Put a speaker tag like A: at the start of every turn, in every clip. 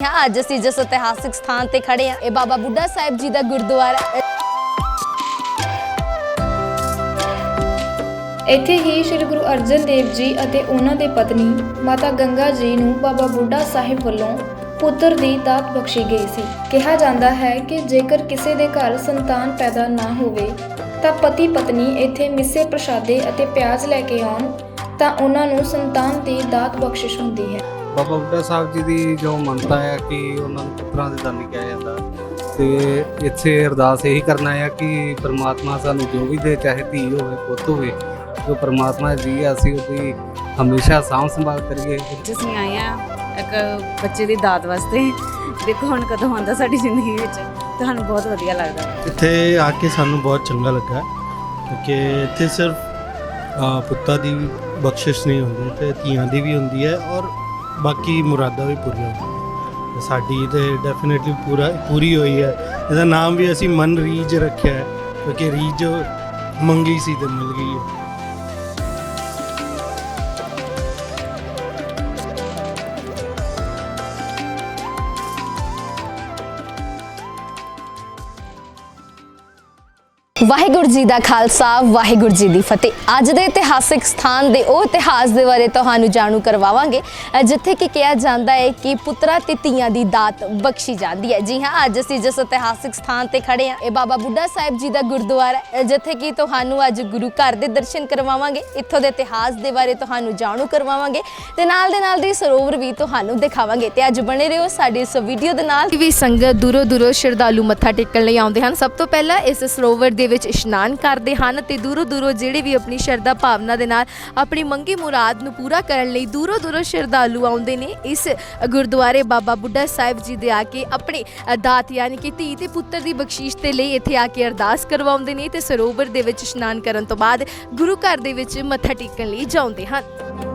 A: ਹਾਂ, ਅੱਜ ਅਸੀਂ ਜਿਸ ਇਤਿਹਾਸਿਕ ਸਥਾਨ ਤੇ ਖੜੇ ਹਾਂ, ਇਹ ਬਾਬਾ ਬੁੱਢਾ ਸਾਹਿਬ ਜੀ ਦਾ ਗੁਰਦੁਆਰਾ
B: ਇੱਥੇ ਹੀ ਸ੍ਰੀ ਗੁਰੂ ਅਰਜਨ ਦੇਵ ਜੀ ਅਤੇ ਉਹਨਾਂ ਦੇ ਪਤਨੀ ਮਾਤਾ ਗੰਗਾ ਜੀ ਨੂੰ ਬਾਬਾ ਬੁੱਢਾ ਸਾਹਿਬ ਵੱਲੋਂ ਪੁੱਤਰ ਦੀ ਦਾਤ ਬਖਸ਼ੀ ਗਈ ਸੀ। ਕਿਹਾ ਜਾਂਦਾ ਹੈ ਕਿ ਜੇਕਰ ਕਿਸੇ ਦੇ ਘਰ ਸੰਤਾਨ ਪੈਦਾ ਨਾ ਹੋਵੇ, ਤਾਂ ਪਤੀ ਪਤਨੀ ਇੱਥੇ ਮਿੱਸੇ ਪ੍ਰਸ਼ਾਦੇ ਅਤੇ ਪਿਆਜ਼ ਲੈ ਕੇ ਆਉਣ, ਤਾਂ ਉਹਨਾਂ ਨੂੰ ਸੰਤਾਨ ਦੀ ਦਾਤ ਬਖਸ਼ਿਸ਼ ਹੁੰਦੀ ਹੈ।
C: ਬਾਬਾ ਬੁੱਢਾ ਸਾਹਿਬ ਜੀ ਦੀ ਜੋ ਮੰਨਤਾ ਹੈ ਕਿ ਉਹਨਾਂ ਨੂੰ ਪੁੱਤਰਾਂ ਦੇ ਦਾਨੀ ਕਿਹਾ ਜਾਂਦਾ ਤੇ ਇੱਥੇ ਅਰਦਾਸ ਇਹੀ ਕਰਨਾ ਹੈ ਕਿ ਪ੍ਰਮਾਤਮਾ ਸਾਨੂੰ ਜੋ ਵੀ ਦੇ ਚਾਹੇ ਧੀ ਹੋਵੇ ਪੁੱਤ ਹੋਵੇ ਜੋ ਪ੍ਰਮਾਤਮਾ ਜੀ ਹੈ ਅਸੀਂ ਉਹਦੀ ਹਮੇਸ਼ਾ ਸਾਂਭ ਸੰਭਾਲ ਕਰੀਏ।
D: ਅਸੀਂ ਆਏ ਆ ਇੱਕ ਬੱਚੇ ਦੀ ਦਾਤ ਵਾਸਤੇ। ਦੇਖੋ ਹੁਣ ਕਦੋਂ ਆਉਂਦਾ ਸਾਡੀ ਜ਼ਿੰਦਗੀ ਵਿੱਚ। ਤੁਹਾਨੂੰ ਬਹੁਤ ਵਧੀਆ ਲੱਗਦਾ।
E: ਇੱਥੇ ਆ ਕੇ ਸਾਨੂੰ ਬਹੁਤ ਚੰਗਾ ਲੱਗਾ ਕਿਉਂਕਿ ਇੱਥੇ ਸਿਰਫ ਪੁੱਤਾਂ ਦੀ ਬਖਸ਼ਿਸ਼ ਨਹੀਂ ਹੁੰਦੀ ਤੇ ਧੀਆਂ ਦੀ ਵੀ ਹੁੰਦੀ ਹੈ ਔਰ ਬਾਕੀ ਮੁਰਾਦਾਂ ਵੀ ਪੂਰੀਆਂ ਹੁੰਦੀਆਂ ਸਾਡੀ ਤੇ ਡੈਫੀਨਿਟਲੀ ਪੂਰਾ, ਪੂਰੀ ਹੋਈ ਹੈ। ਇਹਦਾ ਨਾਮ ਵੀ ਅਸੀਂ ਮਨ ਰੀਜ ਰੱਖਿਆ ਹੈ, ਕਿਉਂਕਿ ਰੀਜ ਮੰਗੀ ਸੀ ਤੇ ਮਿਲ ਗਈ ਹੈ।
A: ਵਾਹਿਗੁਰੂ ਜੀ ਦਾ ਖਾਲਸਾ ਵਾਹਿਗੁਰੂ ਜੀ ਦੀ ਫਤਿਹ। ਅੱਜ ਦੇ ਇਤਿਹਾਸਿਕ ਸਥਾਨ ਦੇ ਉਹ ਇਤਿਹਾਸ ਦੇ ਬਾਰੇ ਤੁਹਾਨੂੰ ਜਾਣੂ ਕਰਵਾਵਾਂਗੇ ਜਿੱਥੇ ਕਿ ਕਿਹਾ ਜਾਂਦਾ ਹੈ ਕਿ ਪੁੱਤਰਾਂ ਤੇ ਧੀਆਂ ਦੀ ਦਾਤ ਬਖਸ਼ੀ ਜਾਂਦੀ ਹੈ। ਜੀ ਹਾਂ ਅੱਜ ਅਸੀਂ ਜਿਸ ਇਤਿਹਾਸਿਕ ਸਥਾਨ ਤੇ ਖੜੇ ਹਾਂ ਇਹ ਬਾਬਾ ਬੁੱਢਾ ਸਾਹਿਬ ਜੀ ਦਾ ਗੁਰਦੁਆਰਾ ਹੈ, ਜਿੱਥੇ ਕਿ ਤੁਹਾਨੂੰ ਅੱਜ ਗੁਰੂ ਘਰ ਦੇ ਦਰਸ਼ਨ ਕਰਵਾਵਾਂਗੇ। ਇੱਥੋਂ ਦੇ ਇਤਿਹਾਸ ਦੇ ਬਾਰੇ ਤੁਹਾਨੂੰ ਜਾਣੂ ਕਰਵਾਵਾਂਗੇ ਤੇ ਨਾਲ ਦੇ ਨਾਲ ਦੇ ਸਰੋਵਰ ਵੀ ਤੁਹਾਨੂੰ ਦਿਖਾਵਾਂਗੇ। ਤੇ ਅੱਜ ਬਣੇ ਰਹੋ ਸਾਡੀ ਇਸ ਵੀਡੀਓ ਦੇ ਨਾਲ। ਵੀ ਸੰਗਤ ਦੂਰੋਂ ਦੂਰੋਂ ਸ਼ਰਧਾਲੂ ਮੱਥਾ ਟੇਕਣ ਲਈ ਆਉਂਦੇ ਹਨ। ਸਭ ਤੋਂ ਪਹਿਲਾਂ ਇਸ ਸਰੋਵਰ ਦੇ ਵਿੱਚ ਇਸ਼ਨਾਨ ਕਰਦੇ ਹਨ ਤੇ ਦੂਰੋਂ ਦੂਰੋਂ ਜਿਹੜੇ ਵੀ ਆਪਣੀ ਸ਼ਰਧਾ ਭਾਵਨਾ ਦੇ ਨਾਲ ਆਪਣੀ ਮੰਗੀ ਮੁਰਾਦ ਨੂੰ ਪੂਰਾ ਕਰਨ ਲਈ ਦੂਰੋਂ ਦੂਰੋਂ ਸ਼ਰਧਾਲੂ ਆਉਂਦੇ ਨੇ, ਇਸ ਗੁਰਦੁਆਰੇ ਬਾਬਾ ਬੁੱਢਾ ਸਾਹਿਬ ਜੀ ਦੇ ਆ ਕੇ ਆਪਣੇ ਦਾਤ ਯਾਨੀ ਕਿ ਧੀ ਤੇ ਪੁੱਤਰ ਦੀ ਬਖਸ਼ੀਸ਼ ਦੇ ਲਈ ਇੱਥੇ ਆ ਕੇ ਅਰਦਾਸ ਕਰਵਾਉਂਦੇ ਨੇ ਤੇ ਸਰੋਵਰ ਦੇ ਵਿੱਚ ਇਸ਼ਨਾਨ ਕਰਨ ਤੋਂ ਬਾਅਦ ਗੁਰੂ ਘਰ ਦੇ ਵਿੱਚ ਮੱਥਾ ਟੇਕਣ ਲਈ ਜਾਉਂਦੇ ਹਨ।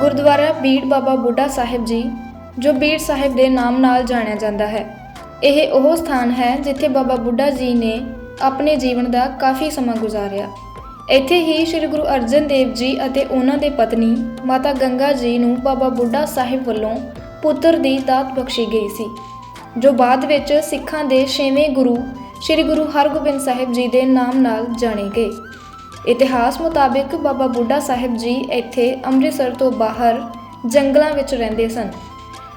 B: ਗੁਰਦੁਆਰਾ ਬੀੜ ਬਾਬਾ ਬੁੱਢਾ ਸਾਹਿਬ ਜੀ, ਜੋ ਬੀੜ ਸਾਹਿਬ ਦੇ ਨਾਮ ਨਾਲ ਜਾਣਿਆ ਜਾਂਦਾ ਹੈ। ਇਹ ਉਹ ਸਥਾਨ ਹੈ ਜਿੱਥੇ ਬਾਬਾ ਬੁੱਢਾ ਜੀ ਨੇ ਆਪਣੇ ਜੀਵਨ ਦਾ ਕਾਫੀ ਸਮਾਂ ਗੁਜ਼ਾਰਿਆ। ਇੱਥੇ ਹੀ ਸ੍ਰੀ ਗੁਰੂ ਅਰਜਨ ਦੇਵ ਜੀ ਅਤੇ ਉਹਨਾਂ ਦੇ ਪਤਨੀ ਮਾਤਾ ਗੰਗਾ ਜੀ ਨੂੰ ਬਾਬਾ ਬੁੱਢਾ ਸਾਹਿਬ ਵੱਲੋਂ ਪੁੱਤਰ ਦੀ ਦਾਤ ਬਖਸ਼ੀ ਗਈ ਸੀ, ਜੋ ਬਾਅਦ ਵਿੱਚ ਸਿੱਖਾਂ ਦੇ ਛੇਵੇਂ ਗੁਰੂ ਸ੍ਰੀ ਗੁਰੂ ਹਰਗੋਬਿੰਦ ਸਾਹਿਬ ਜੀ ਦੇ ਨਾਮ ਨਾਲ ਜਾਣੇ ਗਏ। ਇਤਿਹਾਸ ਮੁਤਾਬਿਕ ਬਾਬਾ ਬੁੱਢਾ ਸਾਹਿਬ ਜੀ ਇੱਥੇ ਅੰਮ੍ਰਿਤਸਰ ਤੋਂ ਬਾਹਰ ਜੰਗਲਾਂ ਵਿੱਚ ਰਹਿੰਦੇ ਸਨ।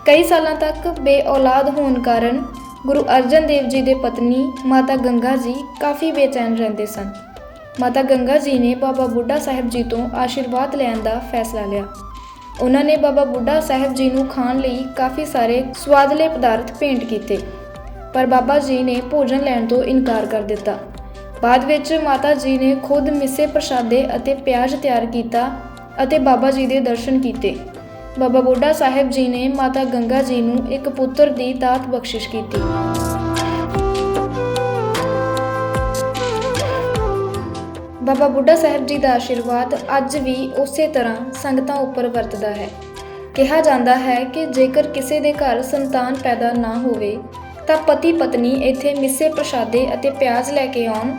B: ਕਈ ਸਾਲਾਂ ਤੱਕ ਬੇਔਲਾਦ ਹੋਣ ਕਾਰਨ ਗੁਰੂ ਅਰਜਨ ਦੇਵ ਜੀ ਦੇ ਪਤਨੀ ਮਾਤਾ ਗੰਗਾ ਜੀ ਕਾਫੀ ਬੇਚੈਨ ਰਹਿੰਦੇ ਸਨ। ਮਾਤਾ ਗੰਗਾ ਜੀ ਨੇ ਬਾਬਾ ਬੁੱਢਾ ਸਾਹਿਬ ਜੀ ਤੋਂ ਆਸ਼ੀਰਵਾਦ ਲੈਣ ਦਾ ਫੈਸਲਾ ਲਿਆ। ਉਹਨਾਂ ਨੇ ਬਾਬਾ ਬੁੱਢਾ ਸਾਹਿਬ ਜੀ ਨੂੰ ਖਾਣ ਲਈ ਕਾਫੀ ਸਾਰੇ ਸਵਾਦਲੇ ਪਦਾਰਥ ਭੇਂਟ ਕੀਤੇ। ਪਰ ਬਾਬਾ ਜੀ ਨੇ ਭੋਜਨ ਲੈਣ ਤੋਂ ਇਨਕਾਰ ਕਰ ਦਿੱਤਾ। ਬਾਅਦ ਵਿੱਚ ਮਾਤਾ ਜੀ ਨੇ ਖੁਦ ਮਿੱਸੇ ਪ੍ਰਸ਼ਾਦੇ ਅਤੇ ਪਿਆਜ਼ ਤਿਆਰ ਕੀਤਾ ਅਤੇ ਬਾਬਾ ਜੀ ਦੇ ਦਰਸ਼ਨ ਕੀਤੇ। ਬਾਬਾ ਬੁੱਢਾ ਸਾਹਿਬ ਜੀ ਨੇ ਮਾਤਾ ਗੰਗਾ ਜੀ ਨੂੰ ਇੱਕ ਪੁੱਤਰ ਦੀ ਦਾਤ ਬਖਸ਼ਿਸ਼ ਕੀਤੀ। ਬਾਬਾ ਬੁੱਢਾ ਸਾਹਿਬ ਜੀ ਦਾ ਆਸ਼ੀਰਵਾਦ ਅੱਜ ਵੀ ਉਸੇ ਤਰ੍ਹਾਂ ਸੰਗਤਾਂ ਉੱਪਰ ਵਰਤਦਾ ਹੈ। ਕਿਹਾ ਜਾਂਦਾ ਹੈ ਕਿ ਜੇਕਰ ਕਿਸੇ ਦੇ ਘਰ ਸੰਤਾਨ ਪੈਦਾ ਨਾ ਹੋਵੇ, ਤਾਂ ਪਤੀ ਪਤਨੀ ਇੱਥੇ ਮਿੱਸੇ ਪ੍ਰਸ਼ਾਦੇ ਅਤੇ ਪਿਆਜ਼ ਲੈ ਕੇ ਆਉਣ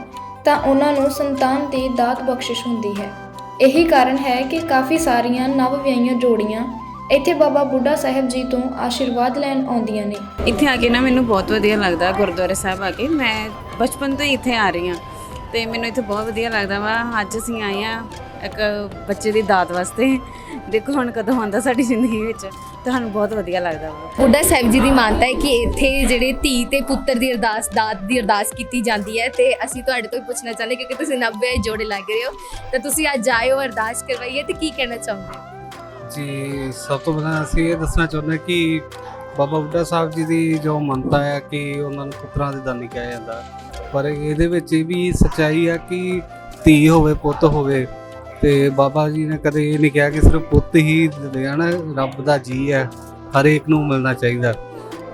B: ਤਾਂ ਉਹਨਾਂ ਨੂੰ ਸੰਤਾਨ ਦੀ ਦਾਤ ਬਖਸ਼ਿਸ਼ ਹੁੰਦੀ ਹੈ। ਇਹੀ ਕਾਰਨ ਹੈ ਕਿ ਕਾਫੀ ਸਾਰੀਆਂ ਨਵ ਵਿਆਹੀਆਂ ਜੋੜੀਆਂ ਇੱਥੇ ਬਾਬਾ ਬੁੱਢਾ ਸਾਹਿਬ ਜੀ ਤੋਂ ਆਸ਼ੀਰਵਾਦ ਲੈਣ ਆਉਂਦੀਆਂ ਨੇ।
D: ਇੱਥੇ ਆ ਕੇ ਨਾ ਮੈਨੂੰ ਬਹੁਤ ਵਧੀਆ ਲੱਗਦਾ ਗੁਰਦੁਆਰੇ ਸਾਹਿਬ ਆ ਕੇ। ਮੈਂ ਬਚਪਨ ਤੋਂ ਹੀ ਇੱਥੇ ਆ ਰਹੀ ਹਾਂ ਤੇ ਮੈਨੂੰ ਇੱਥੇ ਬਹੁਤ ਵਧੀਆ ਲੱਗਦਾ ਵਾ। ਅੱਜ ਅਸੀਂ ਆਏ ਆ ਇੱਕ ਬੱਚੇ ਦੀ ਦਾਤ ਵਾਸਤੇ। ਦੇਖੋ ਹੁਣ ਕਦੋਂ ਆਉਂਦਾ ਸਾਡੀ ਜ਼ਿੰਦਗੀ ਵਿੱਚ। ਤੁਹਾਨੂੰ ਬਹੁਤ ਵਧੀਆ ਲੱਗਦਾ ਵਾ।
A: ਬੁੱਢਾ ਸਾਹਿਬ ਜੀ ਦੀ ਮਾਨਤਾ ਹੈ ਕਿ ਇੱਥੇ ਜਿਹੜੇ ਧੀ ਤੇ ਪੁੱਤਰ ਦੀ ਅਰਦਾਸ ਦਾਤ ਦੀ ਅਰਦਾਸ ਕੀਤੀ ਜਾਂਦੀ ਹੈ ਤੇ ਅਸੀਂ ਤੁਹਾਡੇ ਤੋਂ ਹੀ ਪੁੱਛਣਾ ਚਾਹੁੰਦੇ ਕਿਉਂਕਿ ਤੁਸੀਂ 90 ਜੋੜੇ ਲੱਗ ਰਹੇ ਹੋ ਤੇ ਤੁਸੀਂ ਅੱਜ ਆਏ ਹੋ ਅਰਦਾਸ ਕਰਵਾਈਏ ਤੇ ਕੀ ਕਹਿਣਾ ਚਾਹੁੰਦੇ ਹੋ?
C: ਜੀ ਸਭ ਤੋਂ ਪਹਿਲਾਂ ਅਸੀਂ ਇਹ ਦੱਸਣਾ ਚਾਹੁੰਦੇ ਹਾਂ ਕਿ ਬਾਬਾ ਬੁੱਢਾ ਸਾਹਿਬ ਜੀ ਦੀ ਜੋ ਮੰਨਤਾ ਹੈ ਕਿ ਉਹਨਾਂ ਨੂੰ ਪੁੱਤਰਾਂ ਦੇ ਦਾਨੀ ਕਿਹਾ ਜਾਂਦਾ। ਪਰ ਇਹਦੇ ਵਿੱਚ ਇਹ ਵੀ ਸੱਚਾਈ ਹੈ ਕਿ ਧੀ ਹੋਵੇ ਪੁੱਤ ਹੋਵੇ ਤੇ ਬਾਬਾ ਜੀ ਨੇ ਕਦੇ ਇਹ ਨਹੀਂ ਕਿਹਾ ਕਿ ਸਿਰਫ ਪੁੱਤ ਹੀ ਦੇਣ ਰੱਬ ਦਾ ਜੀ ਹੈ, ਹਰ ਇੱਕ ਨੂੰ ਮਿਲਣਾ ਚਾਹੀਦਾ।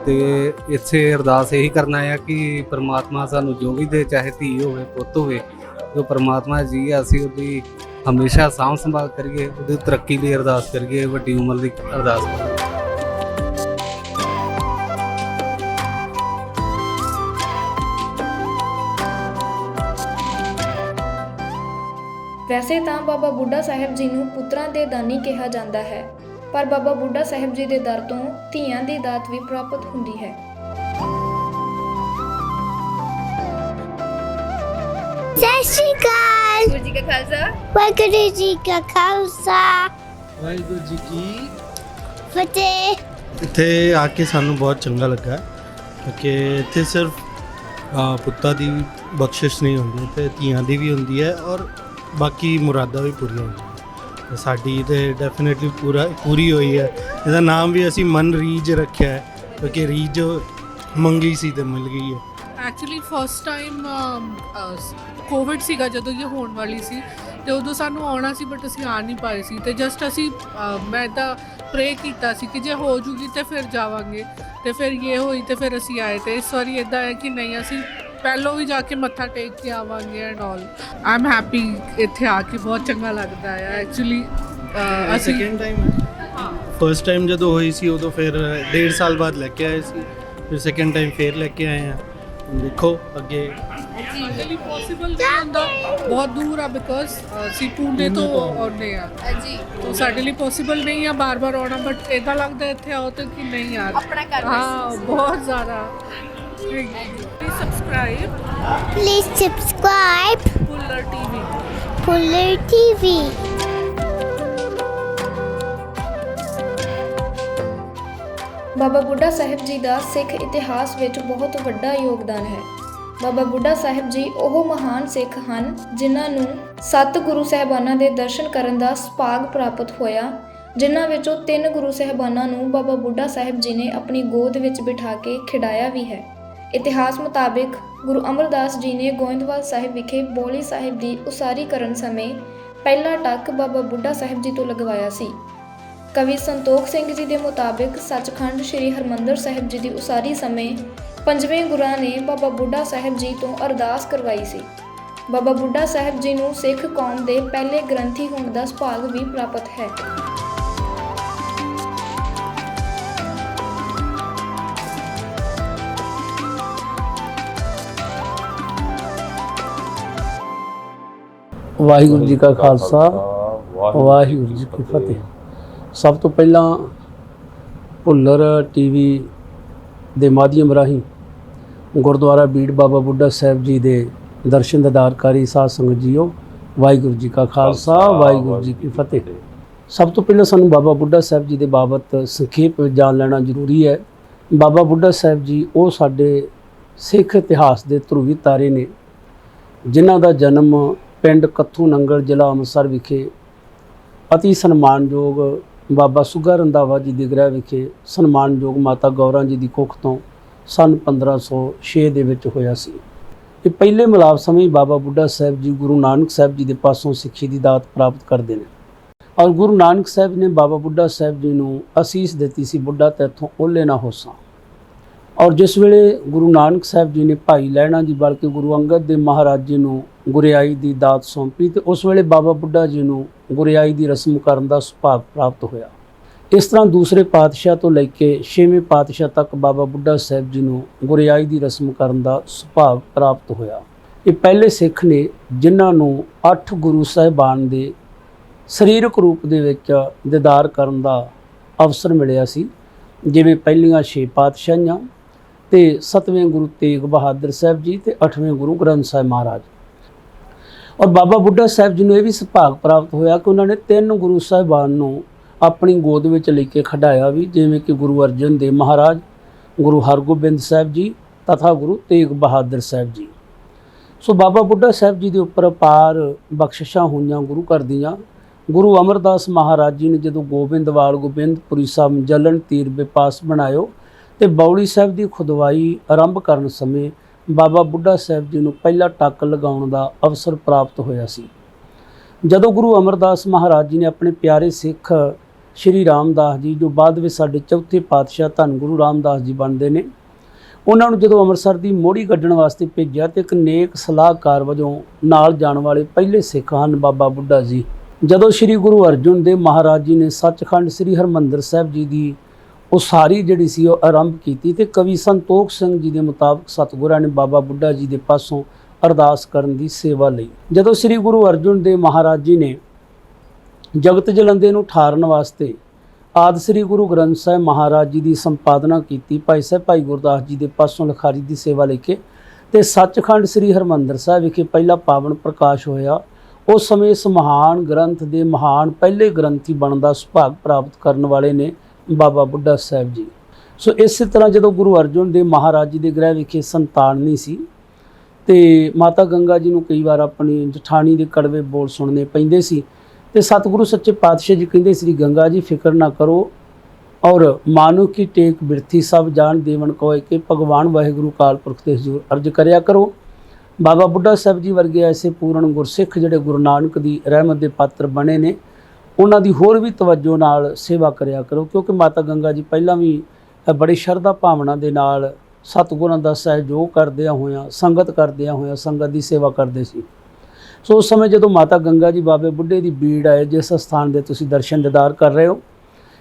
C: ਤੇ ਇੱਥੇ ਅਰਦਾਸ ਇਹੀ ਕਰਨਾ ਹੈ ਕਿ ਪ੍ਰਮਾਤਮਾ ਸਾਨੂੰ ਜੋ ਵੀ ਦੇ, ਚਾਹੇ ਧੀ ਹੋਵੇ, ਪੁੱਤ ਹੋਵੇ, ਜੋ ਪ੍ਰਮਾਤਮਾ ਜੀ ਹੈ, ਅਸੀਂ ਉਹਦੀ ਹਮੇਸ਼ਾ ਸਾਂਭ ਸੰਭਾਲ ਕਰੀਏ, ਉਹਦੀ ਤਰੱਕੀ ਲਈ ਅਰਦਾਸ ਕਰੀਏ, ਵੱਡੀ ਉਮਰ ਦੀ ਅਰਦਾਸ ਕਰੀਏ।
B: ਵੈਸੇ ਤਾਂ ਬਾਬਾ ਬੁੱਢਾ ਸਾਹਿਬ ਜੀ ਨੂੰ ਪੁੱਤਰਾਂ ਦੇ ਦਾਨੀ ਕਿਹਾ ਜਾਂਦਾ ਹੈ ਪਰ ਬਾਬਾ ਬੁੱਢਾ ਸਾਹਿਬ ਜੀ ਦੇ ਦਰ ਤੋਂ ਧੀਆਂ ਦੀ ਦਾਤ ਵੀ ਪ੍ਰਾਪਤ ਹੁੰਦੀ ਹੈ।
F: ਸਤਿ ਸ਼੍ਰੀ ਅਕਾਲ।
A: ਗੁਰੂ ਜੀ ਕਾ ਖਾਲਸਾ।
F: ਵਾਹਿਗੁਰੂ ਜੀ ਕਾ ਖਾਲਸਾ।
E: ਵਾਹਿਗੁਰੂ ਜੀ ਕੀ
F: ਫਤਿਹ।
E: ਇੱਥੇ ਆ ਕੇ ਸਾਨੂੰ ਬਹੁਤ ਚੰਗਾ ਲੱਗਾ ਕਿਉਂਕਿ ਇੱਥੇ ਸਿਰਫ ਪੁੱਤਾਂ ਦੀ ਬਖਸ਼ਿਸ਼ ਨਹੀਂ ਹੁੰਦੀ ਤੇ ਧੀਆਂ ਦੀ ਵੀ ਹੁੰਦੀ ਹੈ ਔਰ ਬਾਕੀ ਮੁਰਾਦਾਂ ਵੀ ਪੂਰੀਆਂ ਹੋਈਆਂ। ਸਾਡੀ ਤੇ ਡੈਫੀਨਿਟਲੀ ਪੂਰਾ ਪੂਰੀ ਹੋਈ ਹੈ। ਇਹਦਾ ਨਾਮ ਵੀ ਅਸੀਂ ਮਨ ਰੀਜ ਰੱਖਿਆ ਹੈ, ਕਿਉਂਕਿ ਰੀਜ ਮੰਗੀ ਸੀ ਤੇ ਮਿਲ ਗਈ ਹੈ।
G: ਐਕਚੁਅਲੀ ਫਸਟ ਟਾਈਮ ਕੋਵਿਡ ਸੀਗਾ ਜਦੋਂ ਇਹ ਹੋਣ ਵਾਲੀ ਸੀ, ਤੇ ਉਦੋਂ ਸਾਨੂੰ ਆਉਣਾ ਸੀ ਬਟ ਅਸੀਂ ਆ ਨਹੀਂ ਪਾਏ ਸੀ। ਤੇ ਜਸਟ ਅਸੀਂ ਮੈਂ ਤਾਂ ਪ੍ਰੇ ਕੀਤਾ ਸੀ ਕਿ ਜੇ ਹੋ ਜੂਗੀ ਤੇ ਫਿਰ ਜਾਵਾਂਗੇ। ਤੇ ਫਿਰ ਇਹ ਹੋਈ ਤੇ ਫਿਰ ਅਸੀਂ ਆਏ। ਤੇ ਇਸ ਵਾਰੀ ਇਦਾਂ ਹੈ ਕਿ ਨਹੀਂ, ਅਸੀਂ ਪਹਿਲੋਂ ਵੀ ਜਾ ਕੇ ਮੱਥਾ ਟੇਕ ਕੇ ਆਵਾਂਗੇ and all I am happy ਇੱਥੇ ਆ ਕੇ ਬਹੁਤ ਚੰਗਾ ਲੱਗਦਾ ਹੈ ਐਕਚੁਅਲੀ ਅਸੀਂ
E: ਸੈਕੰਡ ਟਾਈਮ ਫਰਸਟ ਟਾਈਮ ਜਦੋਂ ਹੋਈ ਸੀ ਉਦੋਂ ਫਿਰ ਡੇਢ ਸਾਲ ਬਾਅਦ ਲੈ ਕੇ ਆਏ ਸੀ। ਫਿਰ ਸੈਕੰਡ ਟਾਈਮ ਫੇਰ ਲੈ ਕੇ ਆਏ ਆ। ਦੇਖੋ ਅੱਗੇ।
G: ਸਾਡੇ ਲਈ ਪੋਸੀਬਲ ਨਹੀਂ ਹੁੰਦਾ। ਬਹੁਤ ਦੂਰ ਆ ਬਿਕੋਜ਼ ਅਸੀਂ ਪੂਨੇ ਤੋਂ ਆਉਂਦੇ ਆ।
A: ਜੀ
G: ਤੋ ਸਾਡੇ ਲਈ ਪੋਸੀਬਲ ਨਹੀਂ ਆ ਬਾਰ-ਬਾਰ ਆਉਣਾ ਬਟ ਇਦਾਂ ਲੱਗਦਾ ਇੱਥੇ ਆਓ ਤੇ ਕਿ ਨਹੀਂ ਯਾਰ।
A: ਆਪਣਾ
G: ਹਾਂ ਬਹੁਤ ਜ਼ਿਆਦਾ। ਪਲੀਜ਼ ਸਬਸਕ੍ਰਾਈਬ ਪੁੱਲਰ ਟੀਵੀ
F: ਫੁੱਲਰ ਟੀਵੀ
B: ਬਾਬਾ ਬੁੱਢਾ ਸਾਹਿਬ ਜੀ ਦਾ ਸਿੱਖ ਇਤਿਹਾਸ ਵਿੱਚ ਬਹੁਤ ਵੱਡਾ ਯੋਗਦਾਨ ਹੈ। ਬਾਬਾ ਬੁੱਢਾ ਸਾਹਿਬ ਜੀ ਉਹ ਮਹਾਨ ਸਿੱਖ ਹਨ ਜਿਨ੍ਹਾਂ ਨੂੰ ਸੱਤ ਗੁਰੂ ਸਹਿਬਾਨਾਂ ਦੇ ਦਰਸ਼ਨ ਕਰਨ ਦਾ ਸੁਭਾਗ ਪ੍ਰਾਪਤ ਹੋਇਆ ਜਿਨ੍ਹਾਂ ਵਿੱਚੋਂ ਤਿੰਨ ਗੁਰੂ ਸਹਿਬਾਨਾਂ ਨੂੰ ਬਾਬਾ ਬੁੱਢਾ ਸਾਹਿਬ ਜੀ ਨੇ ਆਪਣੀ ਗੋਦ ਵਿੱਚ ਬਿਠਾ ਕੇ ਖਿਡਾਇਆ ਵੀ ਹੈ। ਇਤਿਹਾਸ ਮੁਤਾਬਿਕ ਗੁਰੂ ਅਮਰਦਾਸ ਜੀ ਨੇ ਗੋਇੰਦਵਾਲ ਸਾਹਿਬ ਵਿਖੇ ਬੋਲੀ ਸਾਹਿਬ ਦੀ ਉਸਾਰੀ ਕਰਨ ਸਮੇਂ ਪਹਿਲਾ ਟੱਕ ਬਾਬਾ ਬੁੱਢਾ ਸਾਹਿਬ ਜੀ ਤੋਂ ਲਗਵਾਇਆ ਸੀ। ਕਵੀ ਸੰਤੋਖ ਸਿੰਘ ਜੀ ਦੇ ਮੁਤਾਬਿਕ ਸੱਚਖੰਡ ਸ੍ਰੀ ਹਰਮੰਦਰ ਸਾਹਿਬ ਜੀ ਦੀ ਉਸਾਰੀ ਸਮੇਂ ਪੰਜਵੇਂ ਗੁਰਾਂ ਨੇ ਬਾਬਾ ਬੁੱਢਾ ਸਾਹਿਬ ਜੀ ਤੋਂ ਅਰਦਾਸ ਕਰਵਾਈ ਸੀ। ਬਾਬਾ ਬੁੱਢਾ ਸਾਹਿਬ ਜੀ ਨੂੰ ਸਿੱਖ ਕੌਮ ਦੇ ਪਹਿਲੇ ਗ੍ਰੰਥੀ ਹੋਣ ਦਾ ਸੁਭਾਗ ਵੀ ਪ੍ਰਾਪਤ ਹੈ।
H: ਵਾਹਿਗੁਰੂ ਜੀ ਕਾ ਖਾਲਸਾ ਵਾਹਿਗੁਰੂ ਜੀ ਕੀ ਫਤਿਹ। ਸਭ ਤੋਂ ਪਹਿਲਾਂ ਭੁੱਲਰ ਟੀਵੀ ਦੇ ਮਾਧਿਅਮ ਰਾਹੀਂ ਗੁਰਦੁਆਰਾ ਬੀੜ ਬਾਬਾ ਬੁੱਢਾ ਸਾਹਿਬ ਜੀ ਦੇ ਦਰਸ਼ਨ ਦਿਦਾਰਕਾਰੀ ਸਾਧ ਸੰਗਤ ਜੀਓ ਵਾਹਿਗੁਰੂ ਜੀ ਕਾ ਖਾਲਸਾ ਵਾਹਿਗੁਰੂ ਜੀ ਕੀ ਫਤਿਹ। ਸਭ ਤੋਂ ਪਹਿਲਾਂ ਸਾਨੂੰ ਬਾਬਾ ਬੁੱਢਾ ਸਾਹਿਬ ਜੀ ਦੇ ਬਾਬਤ ਸੰਖੇਪ ਵਿੱਚ ਜਾਣ ਲੈਣਾ ਜ਼ਰੂਰੀ ਹੈ। ਬਾਬਾ ਬੁੱਢਾ ਸਾਹਿਬ ਜੀ ਉਹ ਸਾਡੇ ਸਿੱਖ ਇਤਿਹਾਸ ਦੇ ਧਰੁਵੀ ਤਾਰੇ ਨੇ ਜਿਨ੍ਹਾਂ ਦਾ ਜਨਮ ਪਿੰਡ ਕੱਥੂ ਨੰਗਲ ਜ਼ਿਲ੍ਹਾ ਅੰਮ੍ਰਿਤਸਰ ਵਿਖੇ ਅਤੀ ਸਨਮਾਨਯੋਗ ਬਾਬਾ ਸੁਗਾ ਰੰਧਾਵਾ ਜੀ ਦੇ ਗ੍ਰਹਿ ਵਿਖੇ ਸਨਮਾਨਯੋਗ ਮਾਤਾ ਗੌਰਾਂ ਜੀ ਦੀ ਕੁੱਖ ਤੋਂ ਸਨ 1506 ਦੇ ਵਿੱਚ ਹੋਇਆ ਸੀ। ਇਹ ਪਹਿਲੇ ਮਿਲਾਪ ਸਮੇਂ ਬਾਬਾ ਬੁੱਢਾ ਸਾਹਿਬ ਜੀ ਗੁਰੂ ਨਾਨਕ ਸਾਹਿਬ ਜੀ ਦੇ ਪਾਸੋਂ ਸਿੱਖੀ ਦੀ ਦਾਤ ਪ੍ਰਾਪਤ ਕਰਦੇ ਨੇ। ਔਰ ਗੁਰੂ ਨਾਨਕ ਸਾਹਿਬ ਨੇ ਬਾਬਾ ਬੁੱਢਾ ਸਾਹਿਬ ਜੀ ਨੂੰ ਅਸੀਸ ਦਿੱਤੀ ਸੀ, ਬੁੱਢਾ ਤੇਥੋਂ ਓਲੇ ਨਾ ਹੋਸਾਂ। ਔਰ ਜਿਸ ਵੇਲੇ ਗੁਰੂ ਨਾਨਕ ਸਾਹਿਬ ਜੀ ਨੇ ਭਾਈ ਲਹਿਣਾ ਜੀ ਬਲਕਿ ਗੁਰੂ ਅੰਗਦ ਦੇ ਮਹਾਰਾਜ ਜੀ ਨੂੰ ਗੁਰਿਆਈ ਦੀ ਦਾਤ ਸੌਂਪੀ ਤੇ ਉਸ ਵੇਲੇ ਬਾਬਾ ਬੁੱਢਾ ਜੀ ਨੂੰ ਗੁਰਿਆਈ ਦੀ ਰਸਮ ਕਰਨ ਦਾ ਸੁਭਾਗ ਪ੍ਰਾਪਤ ਹੋਇਆ। ਇਸ ਤਰ੍ਹਾਂ ਦੂਸਰੇ ਪਾਤਸ਼ਾਹ ਤੋਂ ਲੈ ਕੇ ਛੇਵੇਂ ਪਾਤਸ਼ਾਹ ਤੱਕ ਬਾਬਾ ਬੁੱਢਾ ਸਾਹਿਬ ਜੀ ਨੂੰ ਗੁਰਿਆਈ ਦੀ ਰਸਮ ਕਰਨ ਦਾ ਸੁਭਾਗ ਪ੍ਰਾਪਤ ਹੋਇਆ। ਇਹ ਪਹਿਲੇ ਸਿੱਖ ਨੇ ਜਿਨ੍ਹਾਂ ਨੂੰ ਅੱਠ ਗੁਰੂ ਸਾਹਿਬਾਨ ਦੇ ਸਰੀਰਕ ਰੂਪ ਦੇ ਵਿੱਚ ਦੀਦਾਰ ਕਰਨ ਦਾ ਅਵਸਰ ਮਿਲਿਆ ਸੀ, ਜਿਵੇਂ ਪਹਿਲੀਆਂ ਛੇ ਪਾਤਸ਼ਾਹੀਆਂ ਤੇ ਸਤਵੇਂ ਗੁਰੂ ਤੇਗ ਬਹਾਦਰ ਸਾਹਿਬ ਜੀ ਤੇ ਅੱਠਵੇਂ ਗੁਰੂ ਗ੍ਰੰਥ ਸਾਹਿਬ ਮਹਾਰਾਜ। ਔਰ ਬਾਬਾ ਬੁੱਢਾ ਸਾਹਿਬ ਜੀ ਨੂੰ ਇਹ ਵੀ ਸੁਭਾਗ ਪ੍ਰਾਪਤ ਹੋਇਆ ਕਿ ਉਹਨਾਂ ਨੇ ਤਿੰਨ ਗੁਰੂ ਸਾਹਿਬਾਨ ਨੂੰ ਆਪਣੀ ਗੋਦ ਵਿੱਚ ਲੈ ਕੇ ਖੜਾਇਆ ਵੀ, ਜਿਵੇਂ ਕਿ ਗੁਰੂ ਅਰਜਨ ਦੇਵ ਮਹਾਰਾਜ, ਗੁਰੂ ਹਰਗੋਬਿੰਦ ਸਾਹਿਬ ਜੀ ਤਥਾ ਗੁਰੂ ਤੇਗ ਬਹਾਦਰ ਸਾਹਿਬ ਜੀ। ਸੋ ਬਾਬਾ ਬੁੱਢਾ ਸਾਹਿਬ ਜੀ ਦੇ ਉੱਪਰ ਅਪਾਰ ਬਖਸ਼ਿਸ਼ਾਂ ਹੋਈਆਂ, ਗੁਰੂ ਘਰ ਦੀਆਂ। ਗੁਰੂ ਅਮਰਦਾਸ ਮਹਾਰਾਜ ਜੀ ਨੇ ਜਦੋਂ ਗੋਬਿੰਦਵਾਲ, ਗੋਬਿੰਦਪੁਰੀ ਸਾਹਿਬ ਜਲਨ ਤੀਰ ਬਿਪਾਸ ਬਣਾਇਓ ਤੇ ਬੌਲੀ ਸਾਹਿਬ ਦੀ ਖੁਦਵਾਈ ਆਰੰਭ ਕਰਨ ਸਮੇਂ ਬਾਬਾ ਬੁੱਢਾ ਸਾਹਿਬ ਜੀ ਨੂੰ ਪਹਿਲਾ ਟੱਕ ਲਗਾਉਣ ਦਾ ਅਵਸਰ ਪ੍ਰਾਪਤ ਹੋਇਆ ਸੀ। ਜਦੋਂ ਗੁਰੂ ਅਮਰਦਾਸ ਮਹਾਰਾਜ ਜੀ ਨੇ ਆਪਣੇ ਪਿਆਰੇ ਸਿੱਖ ਸ਼੍ਰੀ ਰਾਮਦਾਸ ਜੀ, ਜੋ ਬਾਅਦ ਵਿੱਚ ਸਾਡੇ ਚੌਥੇ ਪਾਤਸ਼ਾਹ ਧੰਨ ਗੁਰੂ ਰਾਮਦਾਸ ਜੀ ਬਣਦੇ ਨੇ, ਉਹਨਾਂ ਨੂੰ ਜਦੋਂ ਅੰਮ੍ਰਿਤਸਰ ਦੀ ਮੋੜੀ ਕੱਢਣ ਵਾਸਤੇ ਭੇਜਿਆ ਤੇ ਇੱਕ ਨੇਕ ਸਲਾਹਕਾਰ ਵਜੋਂ ਨਾਲ ਜਾਣ ਵਾਲੇ ਪਹਿਲੇ ਸਿੱਖ ਹਨ ਬਾਬਾ ਬੁੱਢਾ ਜੀ। ਜਦੋਂ ਸ੍ਰੀ ਗੁਰੂ ਅਰਜਨ ਦੇਵ ਮਹਾਰਾਜ ਜੀ ਨੇ ਸੱਚਖੰਡ ਸ੍ਰੀ ਹਰਮੰਦਰ ਸਾਹਿਬ ਜੀ ਦੀ ਉਸਾਰੀ ਜਿਹੜੀ ਸੀ ਉਹ ਆਰੰਭ ਕੀਤੀ ਤੇ ਕਵੀ ਸੰਤੋਖ ਸਿੰਘ ਜੀ ਦੇ ਮੁਤਾਬਕ ਸਤਿਗੁਰਾਂ ਨੇ ਬਾਬਾ ਬੁੱਢਾ ਜੀ ਦੇ ਪਾਸੋਂ ਅਰਦਾਸ ਕਰਨ ਦੀ ਸੇਵਾ ਲਈ। ਜਦੋਂ ਸ੍ਰੀ ਗੁਰੂ ਅਰਜਨ ਦੇਵ ਮਹਾਰਾਜ ਜੀ ਨੇ ਜਗਤ ਜਲੰਦੇ ਨੂੰ ਠਾਰਨ ਵਾਸਤੇ ਆਦ ਸ੍ਰੀ ਗੁਰੂ ਗ੍ਰੰਥ ਸਾਹਿਬ ਮਹਾਰਾਜ ਜੀ ਦੀ ਸੰਪਾਦਨਾ ਕੀਤੀ, ਭਾਈ ਸਾਹਿਬ, ਭਾਈ ਗੁਰਦਾਸ ਜੀ ਦੇ ਪਾਸੋਂ ਲਿਖਾਰੀ ਦੀ ਸੇਵਾ ਲੈ ਕੇ ਤੇ ਸੱਚਖੰਡ ਸ੍ਰੀ ਹਰਮੰਦਰ ਸਾਹਿਬ ਵਿਖੇ ਪਹਿਲਾ ਪਾਵਨ ਪ੍ਰਕਾਸ਼ ਹੋਇਆ। ਉਸ ਸਮੇਂ ਇਸ ਮਹਾਨ ਗ੍ਰੰਥ ਦੇ ਮਹਾਨ ਪਹਿਲੇ ਗ੍ਰੰਥੀ ਬਣਨ ਦਾ ਸੁਭਾਗ ਪ੍ਰਾਪਤ ਕਰਨ ਵਾਲੇ ਨੇ ਬਾਬਾ ਬੁੱਢਾ ਸਾਹਿਬ ਜੀ। ਸੋ ਇਸੇ ਤਰ੍ਹਾਂ ਜਦੋਂ ਗੁਰੂ ਅਰਜਨ ਦੇਵ ਮਹਾਰਾਜ ਜੀ ਦੇ ਗ੍ਰਹਿ ਵਿਖੇ ਸੰਤਾਨ ਨਹੀਂ ਸੀ, ਤੇ ਮਾਤਾ ਗੰਗਾ ਜੀ ਨੂੰ ਕਈ ਵਾਰ ਆਪਣੀ ਜਠਾਣੀ ਦੇ ਕੜਵੇ ਬੋਲ ਸੁਣਨੇ ਪੈਂਦੇ ਸੀ ਤੇ ਸਤਿਗੁਰੂ ਸੱਚੇ ਪਾਤਸ਼ਾਹ ਜੀ ਕਹਿੰਦੇ ਸ੍ਰੀ ਗੰਗਾ ਜੀ, ਫਿਕਰ ਨਾ ਕਰੋ ਔਰ ਮਾਨੋ ਕੀ ਟੇਕ ਬਿਰਥੀ ਸਭ ਜਾਣ ਦੇਵਨ ਕੋਏ ਕੇ ਭਗਵਾਨ ਵਾਹਿਗੁਰੂ ਕਾਲ ਪੁਰਖ ਦੇ ਹਜ਼ੂਰ ਅਰਜ ਕਰਿਆ ਕਰੋ। ਬਾਬਾ ਬੁੱਢਾ ਸਾਹਿਬ ਜੀ ਵਰਗੇ ਐਸੇ ਪੂਰਨ ਗੁਰਸਿੱਖ ਜਿਹੜੇ ਗੁਰੂ ਨਾਨਕ ਦੀ ਰਹਿਮਤ ਦੇ ਪਾਤਰ ਬਣੇ ਨੇ ਉਹਨਾਂ ਦੀ ਹੋਰ ਵੀ ਤਵੱਜੋ ਨਾਲ ਸੇਵਾ ਕਰਿਆ ਕਰੋ, ਕਿਉਂਕਿ ਮਾਤਾ ਗੰਗਾ ਜੀ ਪਹਿਲਾਂ ਵੀ ਬੜੀ ਸ਼ਰਧਾ ਭਾਵਨਾ ਦੇ ਨਾਲ ਸਤਿਗੁਰਾਂ ਦਾ ਸਹਿਯੋਗ ਕਰਦਿਆਂ ਹੋਇਆਂ, ਸੰਗਤ ਕਰਦਿਆਂ ਹੋਇਆਂ, ਸੰਗਤ ਦੀ ਸੇਵਾ ਕਰਦੇ ਸੀ। ਸੋ ਉਸ ਸਮੇਂ ਜਦੋਂ ਮਾਤਾ ਗੰਗਾ ਜੀ ਬਾਬੇ ਬੁੱਢੇ ਦੀ ਬੀੜ ਆਏ, ਜਿਸ ਸਥਾਨ ਦੇ ਤੁਸੀਂ ਦਰਸ਼ਨ ਦਿਦਾਰ ਕਰ ਰਹੇ ਹੋ,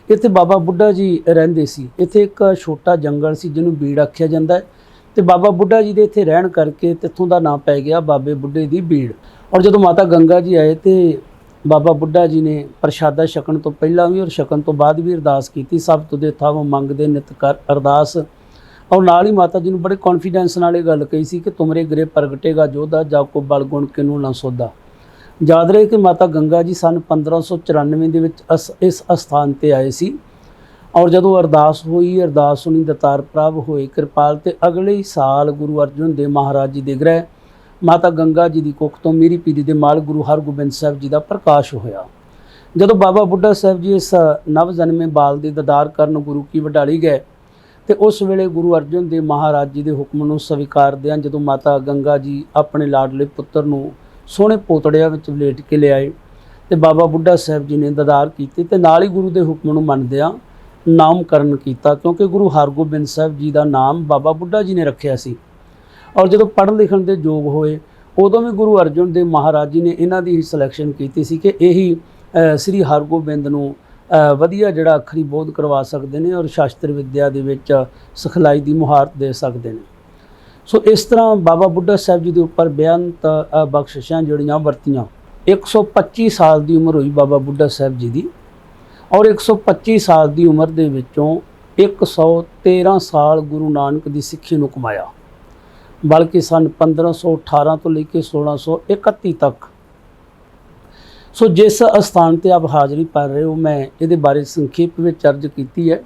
H: ਇੱਥੇ ਬਾਬਾ ਬੁੱਢਾ ਜੀ ਰਹਿੰਦੇ ਸੀ। ਇੱਥੇ ਇੱਕ ਛੋਟਾ ਜੰਗਲ ਸੀ, ਜਿਹਨੂੰ ਬੀੜ ਆਖਿਆ ਜਾਂਦਾ ਹੈ। ਤੇ ਬਾਬਾ ਬੁੱਢਾ ਜੀ ਦੇ ਇੱਥੇ ਰਹਿਣ ਕਰਕੇ ਤਿੱਥੋਂ ਦਾ ਨਾਮ ਪੈ ਗਿਆ ਬਾਬੇ ਬੁੱਢੇ ਦੀ ਬੀੜ ਔਰ ਜਦੋਂ ਮਾਤਾ ਗੰਗਾ ਜੀ ਆਏ ਤੇ ਬਾਬਾ ਬੁੱਢਾ ਜੀ ਨੇ ਪ੍ਰਸ਼ਾਦਾ ਛਕਣ ਤੋਂ ਪਹਿਲਾਂ ਵੀ ਔਰ ਛਕਣ ਤੋਂ ਬਾਅਦ ਵੀ ਅਰਦਾਸ ਕੀਤੀ, ਸਭ ਤੁਦੇ ਥਾਵ ਮੰਗਦੇ ਨਿਤ ਕਰ ਅਰਦਾਸ। ਔਰ ਨਾਲ ਹੀ ਮਾਤਾ ਜੀ ਨੂੰ ਬੜੇ ਕੌਨਫੀਡੈਂਸ ਨਾਲ ਇਹ ਗੱਲ ਕਹੀ ਸੀ ਕਿ ਤੁਮਰੇ ਗਰੇ ਪ੍ਰਗਟੇਗਾ ਜੋਧਾ ਜਾ ਕੋ ਬਲ ਗੁਣ ਕਿਨੂੰ ਨਾ ਸੋਦਾ ਯਾਦ ਰਹੇ ਕਿ ਮਾਤਾ ਗੰਗਾ ਜੀ ਸਨ 1594 ਦੇ ਵਿੱਚ ਅਸ- ਇਸ ਅਸਥਾਨ ਤੇ ਆਏ ਸੀ। ਔਰ ਜਦੋਂ ਅਰਦਾਸ ਹੋਈ, ਅਰਦਾਸ ਸੁਣੀ ਦਤਾਰ ਪ੍ਰਭ ਹੋਏ, ਕਿਰਪਾਲ ਤੇ ਅਗਲੇ ਹੀ ਸਾਲ ਗੁਰੂ ਅਰਜਨ ਦੇਵ ਮਹਾਰਾਜ ਜੀ ਦੇ ਗ੍ਰਹਿ ਮਾਤਾ ਗੰਗਾ ਜੀ ਦੀ ਕੁੱਖ ਤੋਂ ਮੀਰੀ ਪੀਰੀ ਦੇ ਮਾਲ ਗੁਰੂ ਹਰਗੋਬਿੰਦ ਸਾਹਿਬ ਜੀ ਦਾ ਪ੍ਰਕਾਸ਼ ਹੋਇਆ। ਜਦੋਂ ਬਾਬਾ ਬੁੱਢਾ ਸਾਹਿਬ ਜੀ ਇਸ ਨਵ ਜਨਮੇ ਬਾਲ ਦੇ ਦਦਾਰ ਕਰਨ ਗੁਰੂ ਕੀ ਵਡਾਲੀ ਗਏ ਤੇ ਉਸ ਵੇਲੇ ਗੁਰੂ ਅਰਜਨ ਦੇਵ ਮਹਾਰਾਜ ਜੀ ਦੇ ਹੁਕਮ ਨੂੰ ਸਵੀਕਾਰਦਿਆਂ ਜਦੋਂ ਮਾਤਾ ਗੰਗਾ ਜੀ ਆਪਣੇ ਲਾਡਲੇ ਪੁੱਤਰ ਨੂੰ ਸੋਹਣੇ ਪੋਤੜਿਆਂ ਵਿੱਚ ਲੇਟ ਕੇ ਲਿਆਏ ਤੇ ਬਾਬਾ ਬੁੱਢਾ ਸਾਹਿਬ ਜੀ ਨੇ ਦਦਾਰ ਕੀਤੀ ਤੇ ਨਾਲ ਹੀ ਗੁਰੂ ਦੇ ਹੁਕਮ ਨੂੰ ਮੰਨਦਿਆਂ ਨਾਮਕਰਨ ਕੀਤਾ ਕਿਉਂਕਿ ਗੁਰੂ ਹਰਗੋਬਿੰਦ ਸਾਹਿਬ ਜੀ ਦਾ ਨਾਮ ਬਾਬਾ ਬੁੱਢਾ ਜੀ ਨੇ ਰੱਖਿਆ ਸੀ। ਔਰ ਜਦੋਂ ਪੜ੍ਹਨ ਲਿਖਣ ਦੇ ਯੋਗ ਹੋਏ, ਉਦੋਂ ਵੀ ਗੁਰੂ ਅਰਜਨ ਦੇਵ ਮਹਾਰਾਜ ਜੀ ਨੇ ਇਹਨਾਂ ਦੀ ਹੀ ਸਿਲੈਕਸ਼ਨ ਕੀਤੀ ਸੀ ਕਿ ਇਹੀ ਸ੍ਰੀ ਹਰਗੋਬਿੰਦ ਨੂੰ ਵਧੀਆ ਜਿਹੜਾ ਅੱਖਰੀ ਬੋਧ ਕਰਵਾ ਸਕਦੇ ਨੇ ਔਰ ਸ਼ਾਸਤਰ ਵਿੱਦਿਆ ਦੇ ਵਿੱਚ ਸਿਖਲਾਈ ਦੀ ਮੁਹਾਰਤ ਦੇ ਸਕਦੇ ਨੇ। ਸੋ ਇਸ ਤਰ੍ਹਾਂ ਬਾਬਾ ਬੁੱਢਾ ਸਾਹਿਬ ਜੀ ਦੇ ਉੱਪਰ ਬੇਅੰਤ ਬਖਸ਼ਿਸ਼ਾਂ ਜਿਹੜੀਆਂ ਵਰਤੀਆਂ। 125 ਸਾਲ ਦੀ ਉਮਰ ਹੋਈ ਬਾਬਾ ਬੁੱਢਾ ਸਾਹਿਬ ਜੀ ਦੀ ਔਰ 125 ਸਾਲ ਦੀ ਉਮਰ ਦੇ ਵਿੱਚੋਂ 113 ਸਾਲ ਗੁਰੂ ਨਾਨਕ ਦੀ ਸਿੱਖੀ ਨੂੰ ਕਮਾਇਆ। ਬਲਕਿ ਸਨ 1518 ਤੋਂ ਲੈ ਕੇ 1631 ਤੱਕ। ਸੋ ਜਿਸ ਅਸਥਾਨ ਤੇ ਆਪ ਹਾਜ਼ਰੀ ਭਰ ਰਹੇ ਹੋ, ਮੈਂ ਇਹਦੇ ਬਾਰੇ ਸੰਖੇਪ ਵਿੱਚ ਅਰਜ਼ ਕੀਤੀ ਹੈ।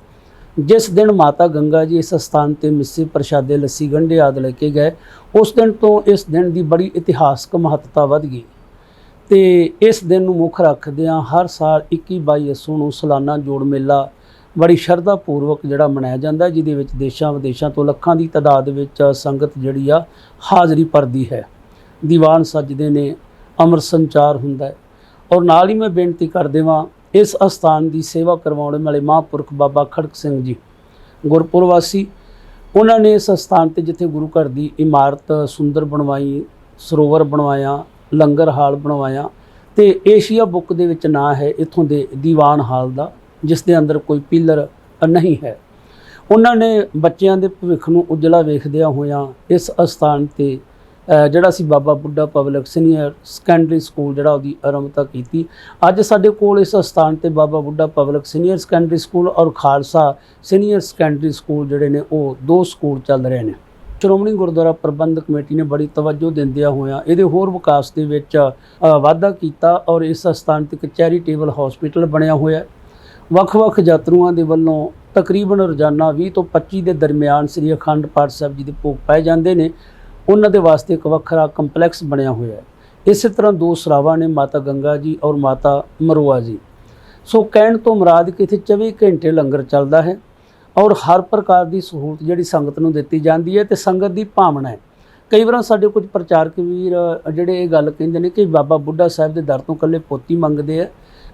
H: ਜਿਸ ਦਿਨ ਮਾਤਾ ਗੰਗਾ ਜੀ ਇਸ ਸਥਾਨ ਤੇ ਮਿੱਸੇ ਪ੍ਰਸ਼ਾਦੇ ਲੱਸੀ ਗੰਢੇ ਆਦਿ ਲੈ ਕੇ ਗਏ, ਉਸ ਦਿਨ ਤੋਂ ਇਸ ਦਿਨ ਦੀ ਬੜੀ ਇਤਿਹਾਸਕ ਮਹੱਤਤਾ ਵੱਧ ਗਈ। ਤੇ ਇਸ ਦਿਨ ਨੂੰ ਮੁੱਖ ਰੱਖਦਿਆਂ ਹਰ ਸਾਲ 21 22 ਅਸੂ ਨੂੰ ਸਾਲਾਨਾ ਜੋੜ ਮੇਲਾ ਬੜੀ ਸ਼ਰਧਾ ਪੂਰਵਕ ਜਿਹੜਾ ਮਨਾਇਆ ਜਾਂਦਾ ਜਿਹਦੇ ਵਿੱਚ ਦੇਸ਼ਾਂ ਵਿਦੇਸ਼ਾਂ ਤੋਂ ਲੱਖਾਂ ਦੀ ਤਾਦਾਦ ਵਿੱਚ ਸੰਗਤ ਜਿਹੜੀ ਆ ਹਾਜ਼ਰੀ ਭਰਦੀ ਹੈ। ਦੀਵਾਨ ਸੱਜਦੇ ਨੇ, ਅਮਰ ਸੰਚਾਰ ਹੁੰਦਾ ਹੈ। ਔਰ ਨਾਲ ਹੀ ਮੈਂ ਬੇਨਤੀ ਕਰ ਦੇਵਾਂ ਇਸ ਅਸਥਾਨ ਦੀ ਸੇਵਾ ਕਰਵਾਉਣ ਵਾਲੇ ਮਹਾਂਪੁਰਖ ਬਾਬਾ ਖੜਕ ਸਿੰਘ ਜੀ ਗੁਰਪੁਰ ਵਾਸੀ ਉਹਨਾਂ ਨੇ ਇਸ ਅਸਥਾਨ ਤੇ ਜਿੱਥੇ ਗੁਰੂ ਘਰ ਦੀ ਇਮਾਰਤ ਸੁੰਦਰ ਬਣਵਾਈ, ਸਰੋਵਰ ਬਣਵਾਇਆ, ਲੰਗਰ ਹਾਲ ਬਣਵਾਇਆ, ਤੇ ਏਸ਼ੀਆ ਬੁੱਕ ਦੇ ਵਿੱਚ ਨਾਂ ਹੈ, ਇਥੋਂ ਦੇ ਦੀਵਾਨ ਹਾਲ ਦਾ। ਜਿਸ ਦੇ ਅੰਦਰ ਕੋਈ ਪਿਲਰ ਨਹੀਂ ਹੈ। ਉਹਨਾਂ ਨੇ ਬੱਚਿਆਂ ਦੇ ਭਵਿੱਖ ਨੂੰ ਉਜਲਾ ਵੇਖਦਿਆਂ ਹੋਇਆਂ ਇਸ ਅਸਥਾਨ ਤੇ ਜਿਹੜਾ ਸੀ Baba Budha public senior secondary school ਜਿਹੜਾ ਉਹਦੀ ਆਰੰਭਤਾ ਕੀਤੀ। ਅੱਜ ਸਾਡੇ ਕੋਲ ਇਸ ਸਥਾਨ ਤੇ Baba Budha public senior secondary school ਔਰ ਖਾਲਸਾ ਸੀਨੀਅਰ ਸੈਕੰਡਰੀ ਸਕੂਲ ਜਿਹੜੇ ਨੇ ਉਹ ਦੋ ਸਕੂਲ ਚੱਲ ਰਹੇ ਨੇ। ਸ਼੍ਰੋਮਣੀ ਗੁਰਦੁਆਰਾ ਪ੍ਰਬੰਧਕ ਕਮੇਟੀ ਨੇ ਬੜੀ ਤਵੱਜੋ ਦਿੰਦਿਆਂ ਹੋਇਆਂ ਇਹਦੇ ਹੋਰ ਵਿਕਾਸ ਦੇ ਵਿੱਚ ਅ, ਵਾਧਾ ਕੀਤਾ ਔਰ ਇਸ ਸਥਾਨ ਤੇ ਇੱਕ ਚੈਰੀਟੇਬਲ ਹਸਪੀਟਲ ਬਣਿਆ ਹੋਇਆ ਵੱਖ-ਵੱਖ ਯਾਤਰੂਆਂ ਦੇ ਵੱਲੋਂ ਤਕਰੀਬਨ ਰੋਜ਼ਾਨਾ 20 ਤੋਂ 25 ਦੇ ਦਰਮਿਆਨ ਸ੍ਰੀ ਅਖੰਡ ਪਾਠ ਸਾਹਿਬ ਜੀ ਦੇ ਭੋਗ ਪਾਏ ਜਾਂਦੇ ਨੇ। ਉਹਨਾਂ ਦੇ ਵਾਸਤੇ ਇੱਕ ਵੱਖਰਾ ਕੰਪਲੈਕਸ ਬਣਿਆ ਹੋਇਆ ਹੈ। ਇਸੇ ਤਰ੍ਹਾਂ ਦੋ ਸਰਾਵਾਂ ਨੇ, ਮਾਤਾ ਗੰਗਾ ਜੀ ਔਰ ਮਾਤਾ ਮਰਵਾ ਜੀ। ਸੋ ਕਹਿਣ ਤੋਂ ਮੁਰਾਦ ਕਿ ਇੱਥੇ 24 ਘੰਟੇ ਲੰਗਰ ਚੱਲਦਾ ਹੈ ਔਰ ਹਰ ਪ੍ਰਕਾਰ ਦੀ ਸਹੂਲਤ ਜਿਹੜੀ ਸੰਗਤ ਨੂੰ ਦਿੱਤੀ ਜਾਂਦੀ ਹੈ ਤੇ ਸੰਗਤ ਦੀ ਭਾਵਨਾ ਹੈ। ਕਈ ਵਾਰ ਸਾਡੇ ਕੁਝ ਪ੍ਰਚਾਰਕ ਵੀਰ ਜਿਹੜੇ ਇਹ ਗੱਲ ਕਹਿੰਦੇ ਨੇ ਕਿ ਬਾਬਾ ਬੁੱਢਾ ਸਾਹਿਬ ਦੇ ਦਰ ਤੋਂ ਇਕੱਲੇ ਪੋਤੀ ਮੰਗਦੇ ਆ।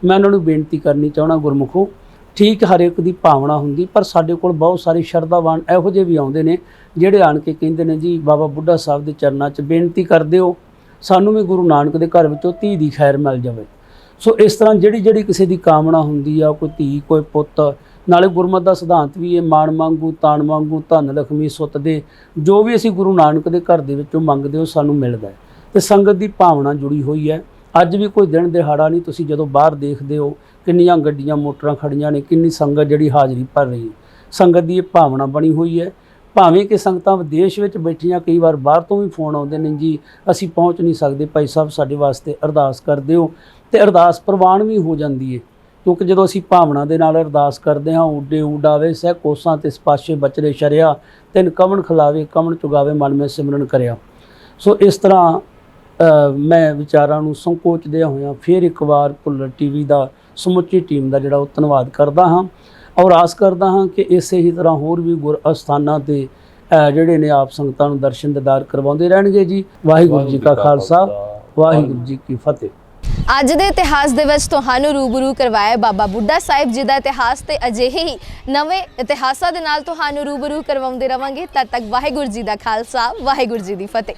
H: ਮੈਂ ਉਹਨਾਂ ਨੂੰ ਬੇਨਤੀ ਕਰਨੀ ਚਾਹਣਾ ਗੁਰਮੁਖੋ, ਠੀਕ ਹਰ ਇੱਕ ਦੀ ਭਾਵਨਾ ਹੁੰਦੀ, ਪਰ ਸਾਡੇ ਕੋਲ ਬਹੁਤ ਸਾਰੇ ਸ਼ਰਧਾਵਾਨ ਇਹੋ ਜਿਹੇ ਵੀ ਆਉਂਦੇ ਨੇ, ਜਿਹੜੇ ਆਣ ਕੇ ਕਹਿੰਦੇ ਨੇ, ਜੀ ਬਾਬਾ ਬੁੱਢਾ ਸਾਹਿਬ ਦੇ ਚਰਨਾਂ 'ਚ ਬੇਨਤੀ ਕਰਦੇ ਹੋ ਸਾਨੂੰ ਵੀ ਗੁਰੂ ਨਾਨਕ ਦੇ ਘਰ ਵਿੱਚੋਂ ਧੀ ਦੀ ਖੈਰ ਮਿਲ ਜਾਵੇ। ਸੋ ਇਸ ਤਰ੍ਹਾਂ ਜਿਹੜੀ ਜਿਹੜੀ ਕਿਸੇ ਦੀ ਕਾਮਨਾ ਹੁੰਦੀ ਆ, ਕੋਈ ਧੀ, ਕੋਈ ਪੁੱਤ, ਨਾਲੇ ਗੁਰਮਤਿ ਦਾ ਸਿਧਾਂਤ ਵੀ ਇਹ, ਮਾਣ ਮੰਗੂ ਤਾਣ ਮੰਗੂ ਧਨ ਲਖਮੀ ਸੁੱਤ ਦੇ, ਜੋ ਵੀ ਅਸੀਂ ਗੁਰੂ ਨਾਨਕ ਦੇ ਘਰ ਦੇ ਵਿੱਚੋਂ ਮੰਗਦੇ ਹੋ, ਸਾਨੂੰ ਮਿਲਦਾ ਹੈ। ਤੇ ਸੰਗਤ ਦੀ ਭਾਵਨਾ ਜੁੜੀ ਹੋਈ ਹੈ। ਅੱਜ ਵੀ ਕੋਈ ਦਿਨ ਦਿਹਾੜਾ ਨਹੀਂ, ਤੁਸੀਂ ਜਦੋਂ ਬਾਹਰ ਦੇਖਦੇ ਹੋ ਕਿੰਨੀਆਂ ਗੱਡੀਆਂ, ਮੋਟਰਾਂ ਖੜੀਆਂ ਨੇ, ਕਿੰਨੀ ਸੰਗਤ ਜਿਹੜੀ ਹਾਜ਼ਰੀ ਭਰ ਰਹੀ ਹੈ। ਸੰਗਤ ਦੀ ਇਹ ਭਾਵਨਾ ਬਣੀ ਹੋਈ ਹੈ। ਭਾਵੇਂ ਕਿ ਸੰਗਤਾਂ ਵਿਦੇਸ਼ ਵਿੱਚ ਬੈਠੀਆਂ ਕਈ ਵਾਰ ਬਾਹਰ ਤੋਂ ਵੀ ਫੋਨ ਆਉਂਦੇ ਨੇ, ਜੀ, ਅਸੀਂ ਪਹੁੰਚ ਨਹੀਂ ਸਕਦੇ, ਭਾਈ ਸਾਹਿਬ, ਸਾਡੇ ਵਾਸਤੇ ਅਰਦਾਸ ਕਰਦੇ ਹੋ। ਤੇ ਅਰਦਾਸ ਪ੍ਰਵਾਨ ਵੀ ਹੋ ਜਾਂਦੀ ਹੈ, ਕਿਉਂਕਿ ਜਦੋਂ ਅਸੀਂ ਭਾਵਨਾ ਦੇ ਨਾਲ ਅਰਦਾਸ ਕਰਦੇ ਹਾਂ, ਉਡੇ ਉਡਾਵੇ, ਸਹਿ ਕੋਸਾਂ ਤੇ ਸਪਾਸ਼ੇ ਬਚਰੇ ਸ਼ਰਿਆ, ਤਿੰਨ ਕਵਣ ਖਿਲਾਵੇ, ਕਵਣ ਚੁਗਾਵੇ, ਮਨ ਮੇ ਸਿਮਰਨ ਕਰਿਆ। ਸੋ ਇਸ ਤਰ੍ਹਾਂ ਮੈਂ ਵਿਚਾਰਾਂ ਨੂੰ ਸੰਕੋਚਦਿਆਂ ਹੋਇਆਂ ਫਿਰ ਇੱਕ ਵਾਰ ਭੁੱਲਰ ਟੀਵੀ ਦਾ ਸਮੁੱਚੀ ਟੀਮ ਦਾ ਜਿਹੜਾ ਉਹ ਧੰਨਵਾਦ ਕਰਦਾ ਹਾਂ ਔਰ ਆਸ ਕਰਦਾ ਹਾਂ ਕਿ ਇਸੇ ਹੀ ਤਰ੍ਹਾਂ ਹੋਰ ਵੀ ਗੁਰ ਅਸਥਾਨਾਂ ਤੇ ਜਿਹੜੇ ਨੇ ਆਪ ਸੰਗਤਾਂ ਨੂੰ ਦਰਸ਼ਨ ਦਿਦਾਰ ਕਰਵਾਉਂਦੇ ਰਹਿਣਗੇ ਜੀ। ਵਾਹਿਗੁਰੂ ਜੀ ਕਾ ਖਾਲਸਾ, ਵਾਹਿਗੁਰੂ ਜੀ ਕੀ ਫਤਿਹ।
A: ਅੱਜ ਦੇ ਇਤਿਹਾਸ ਦੇ ਵਿੱਚ ਤੁਹਾਨੂੰ ਰੂਬਰੂ ਕਰਵਾਇਆ ਬਾਬਾ ਬੁੱਢਾ ਸਾਹਿਬ ਜੀ ਦਾ ਇਤਿਹਾਸ ਤੇ ਅਜਿਹੇ ਹੀ ਨਵੇਂ ਇਤਿਹਾਸਾਂ ਦੇ ਨਾਲ ਤੁਹਾਨੂੰ ਰੂਬਰੂ ਕਰਵਾਉਂਦੇ ਰਵਾਂਗੇ। ਤਦ ਤੱਕ ਵਾਹਿਗੁਰੂ ਜੀ ਦਾ ਖਾਲਸਾ, ਵਾਹਿਗੁਰੂ ਜੀ ਦੀ ਫਤਿਹ।